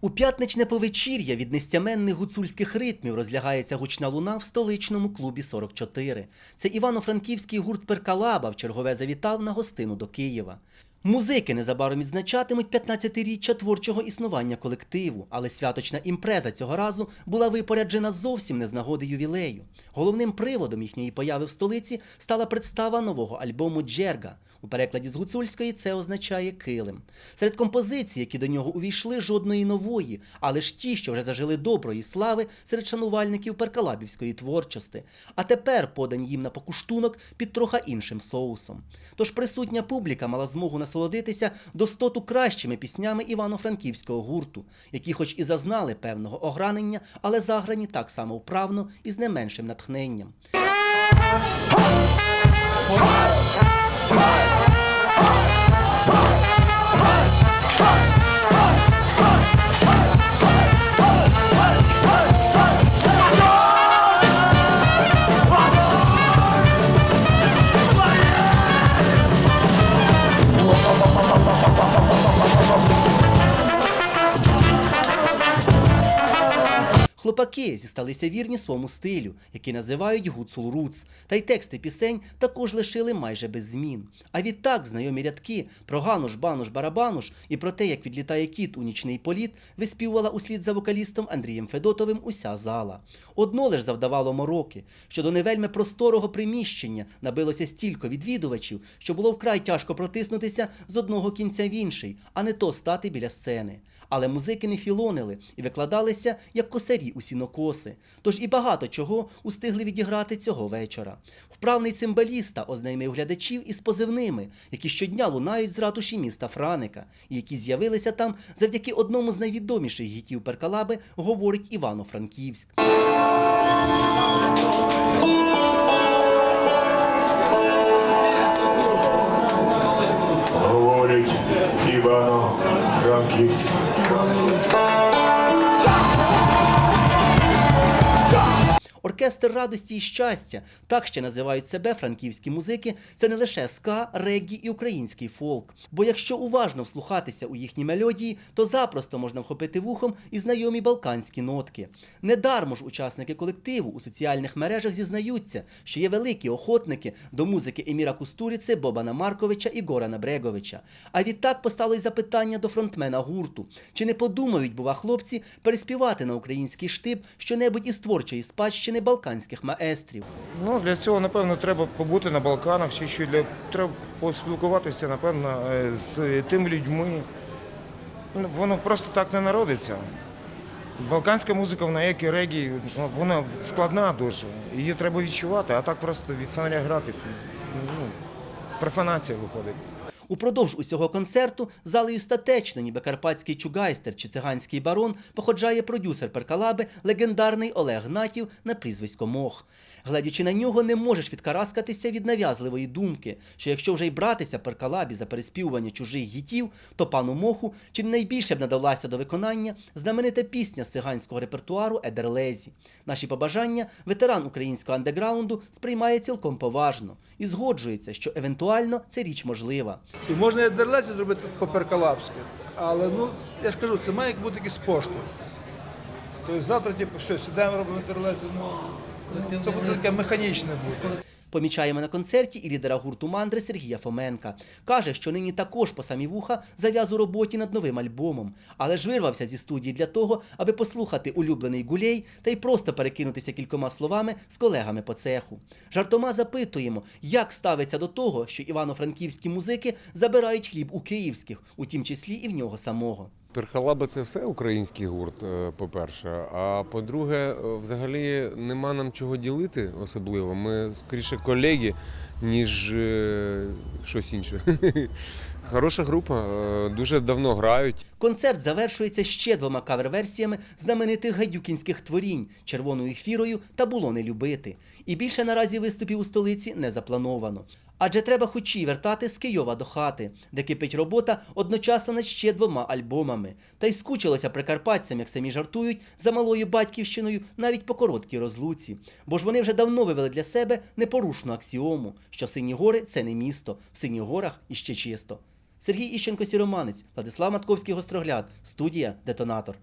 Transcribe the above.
У п'ятничне повечір'я від нестяменних гуцульських ритмів розлягається гучна луна в столичному клубі 44. Це івано-франківський гурт Перкалаба в чергове завітав на гостину до Києва. Музики незабаром відзначатимуть 15-річчя творчого існування колективу, але святочна імпреза цього разу була випоряджена зовсім не з нагоди ювілею. Головним приводом їхньої появи в столиці стала представа нового альбому Джерга. У перекладі з гуцульської це означає килим. Серед композицій, які до нього увійшли, жодної нової, але ж ті, що вже зажили доброї слави серед шанувальників перкалабівської творчості, а тепер подані їм на покуштунок під трохи іншим соусом. Тож присутня публіка мала змогу насолодитися достоту кращими піснями івано-франківського гурту, які, хоч і зазнали певного огранення, але заграні так само вправно і з не меншим натхненням. Хлопаки зісталися вірні своєму стилю, який називають гуцул руц, та й тексти пісень також лишили майже без змін. А відтак знайомі рядки про гануш, бануш, барабануш і про те, як відлітає кіт у нічний політ, виспівувала услід за вокалістом Андрієм Федотовим уся зала. Одно лиш завдавало мороки, що до невельми просторого приміщення набилося стільки відвідувачів, що було вкрай тяжко протиснутися з одного кінця в інший, а не то стати біля сцени. Але музики не філонили і викладалися як косарі у сінокоси. Тож і багато чого устигли відіграти цього вечора. Вправний цимбаліста ознайомив глядачів із позивними, які щодня лунають з ратуші міста Франика, і які з'явилися там завдяки одному з найвідоміших гітів Перкалаби, говорить Івано-Франківськ. говорить Івано Оркестр радості і щастя, так ще називають себе франківські музики. Це не лише ска, реггі і український фолк. Бо якщо уважно вслухатися у їхні мелодії, то запросто можна вхопити вухом і знайомі балканські нотки. Недармо ж учасники колективу у соціальних мережах зізнаються, що є великі охотники до музики Еміра Кустуріци, Бобана Марковича і Горана Бреговича. А відтак постало й запитання до фронтмена гурту: чи не подумають, бува, хлопці, переспівати на український штип щонебудь із творчої спадщини балканських маестрів? Ну, для цього, напевно, треба побути на Балканах, чи що для треба поспілкуватися, напевно, е, з тими людьми. Ну, Воно просто так не народиться. Балканська музика, вона як і регі, вона складна дуже. Її треба відчувати, а так просто від фонаря грати. Ну, профанація виходить. Упродовж усього концерту залею статечно, ніби карпатський чугайстер чи циганський барон, походжає продюсер перкалаби, легендарний Олег Гнатів на прізвисько Мох. Глядячи на нього, не можеш відкараскатися від нав'язливої думки, що якщо вже й братися перкалабі за переспівування чужих гітів, то пану Моху чи найбільше б надалася до виконання знаменита пісня з циганського репертуару Едерлезі. Наші побажання ветеран українського андеграунду сприймає цілком поважно і згоджується, що евентуально це річ можлива. І можна і дерлеці зробити по-перкалапськи, але ну, я ж кажу, це має бути якийсь поштовх. Тобто завтра, типу, все, сідаємо, робимо дерлеці, ну, ну, це буде таке механічне буде. Помічаємо на концерті і лідера гурту мандри Сергія Фоменка. Каже, що нині також по самі вуха зав'яз у роботі над новим альбомом, але ж вирвався зі студії для того, аби послухати улюблений гулей та й просто перекинутися кількома словами з колегами по цеху. Жартома запитуємо, як ставиться до того, що івано-франківські музики забирають хліб у київських, у тім числі і в нього самого. Перхалаба це все український гурт, е, по-перше. А по-друге, е, взагалі нема нам чого ділити особливо. Ми скоріше колеги, ніж е, щось інше. Хороша група, дуже давно грають. Концерт завершується ще двома кавер-версіями знаменитих гадюкінських творінь червоною хвірою та було не любити. І більше наразі виступів у столиці не заплановано. Адже треба хоч вертати з Києва до хати, де кипить робота одночасно над ще двома альбомами. Та й скучилося прикарпатцям, як самі жартують, за малою батьківщиною навіть по короткій розлуці. Бо ж вони вже давно вивели для себе непорушну аксіому, що сині гори це не місто, в синіх горах іще чисто. Сергій Іщенко Сіроманець, Владислав Матковський Гострогляд, студія Детонатор.